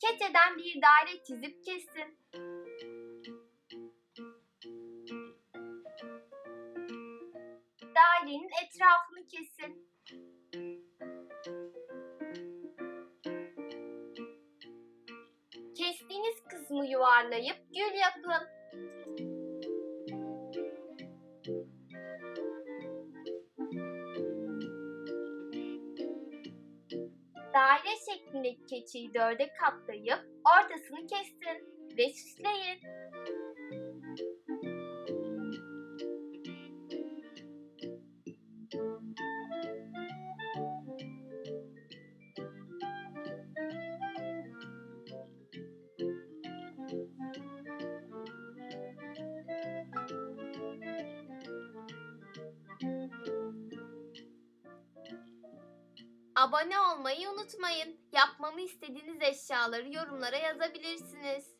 Keçeden bir daire çizip kesin. Dairenin etrafını kesin. Kestiğiniz kısmı yuvarlayıp gül yapın. Daire şeklindeki keçiyi dörde katlayıp ortasını kesin ve süsleyin. Abone olmayı unutmayın. Yapmamı istediğiniz eşyaları yorumlara yazabilirsiniz.